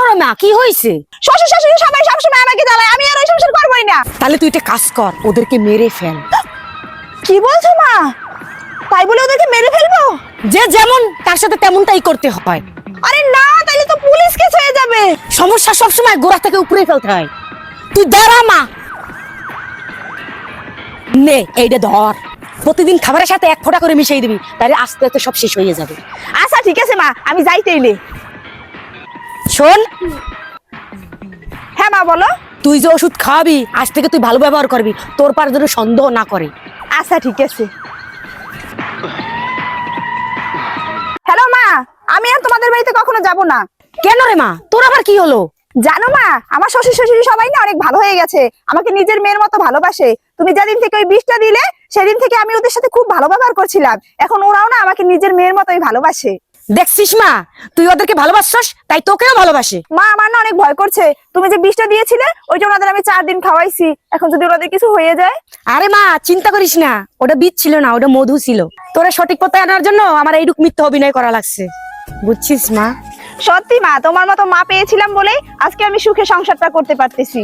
মা কি হয়েছে? শ্বশুর শাশুড়ি সবাই সবসময় আমাকে জ্বালায় আমি আর ওই সংসার করবোই না। তাহলে তুই একটা কাজ কর ওদেরকে মেরে ফেল। কি বলছো মা? তাই বলে ওদেরকে মেরে ফেলব? যে যেমন তার সাথে তেমনটাই করতে হয়। আরে না তাইলে তো পুলিশ কেস হয়ে যাবে। সমস্যা সবসময় গোড়া থেকে উপরে ফেলতে হয়। তুই দাঁড়া মা। নে এইটা ধর। প্রতিদিন খাবারের সাথে এক ফোঁটা করে মিশিয়ে দিবি তাহলে আস্তে আস্তে সব শেষ হয়ে যাবে। আচ্ছা ঠিক আছে মা আমি যাইতেইলে শোন। হ্যাঁ মা বলো। তুই যে ওষুধ খাওয়াবি আজ থেকে তুই ভালো ব্যবহার করবি তোর পার যেন সন্দেহ না করে। আচ্ছা ঠিক আছে। হ্যালো মা আমি আর তোমাদের বাড়িতে কখনো যাব না। কেন রে মা? তোর আবার কি হলো? জানো মা আমার শ্বশুর শাশুড়ি সবাই না অনেক ভালো হয়ে গেছে। আমাকে নিজের মেয়ের মতো ভালোবাসে। তুমি যেদিন থেকে ওই বিষটা দিলে সেদিন থেকে আমি ওদের সাথে খুব ভালো ব্যবহার করছিলাম। এখন ওরাও না আমাকে নিজের মেয়ের মতোই ভালোবাসে। দেখছিস মা? তুই ওদেরকে ভালোবাসছস তাই তোকেও ভালোবাসে। মা আমার না অনেক ভয় করছে। তুমি যে বিষটা দিয়েছিলে ওই জন্য ওদের আমি চার দিন খাওয়াইছি। এখন যদি ওদের কিছু হয়ে যায়? আরে মা চিন্তা করিস না। ওটা বীজ ছিল না ওটা মধু ছিল। তোরা সঠিক পথে আনার জন্য আমার এইটুক মিথ্যা অভিনয় করা লাগছে। বুঝছিস মা? সত্যি মা তোমার মতো মা পেয়েছিলাম বলেই আজকে আমি সুখে সংসারটা করতে পারতেছি।